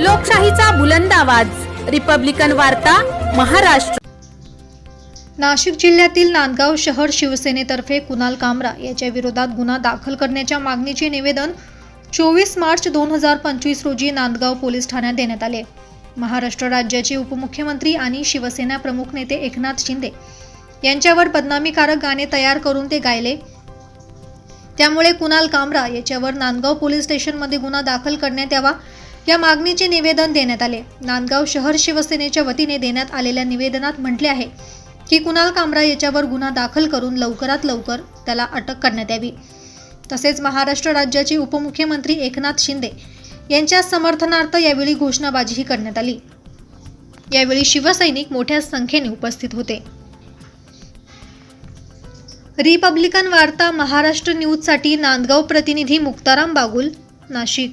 लोकशाहीचा बुलंद आवाज. रिपब्लिकन वार्ता महाराष्ट्र. नाशिक जिल्ह्यातील नांदगाव शहर शिवसेनेतर्फे कुणाल कामरा याच्या विरोधात गुन्हा दाखल करण्याच्या मागणीचे निवेदन चोवीस मार्च दोन हजार पंचवीस रोजी नांदगाव पोलीस ठाण्यात देण्यात आले. महाराष्ट्र राज्याचे उपमुख्यमंत्री आणि शिवसेना प्रमुख नेते एकनाथ शिंदे यांच्यावर बदनामीकारक गाणे तयार करून ते गायले. त्यामुळे कुणाल कामरा याच्यावर नांदगाव पोलीस स्टेशनमध्ये गुन्हा दाखल करण्यात यावा या मागणीचे निवेदन देण्यात आले. नांदगाव शहर शिवसेनेच्या वतीने देण्यात आलेल्या निवेदनात म्हटले आहे की कुणाल कामरा याच्यावर गुन्हा दाखल करून लवकरात लवकर त्याला अटक करण्यात यावी. तसेच महाराष्ट्र राज्याचे उपमुख्यमंत्री एकनाथ शिंदे यांच्या समर्थनार्थ यावेळी घोषणाबाजीही करण्यात आली. यावेळी शिवसैनिक मोठ्या संख्येने उपस्थित होते. रिपब्लिकन वार्ता महाराष्ट्र न्यूजसाठी नांदगाव प्रतिनिधी मुक्ताराम बागुल नाशिक.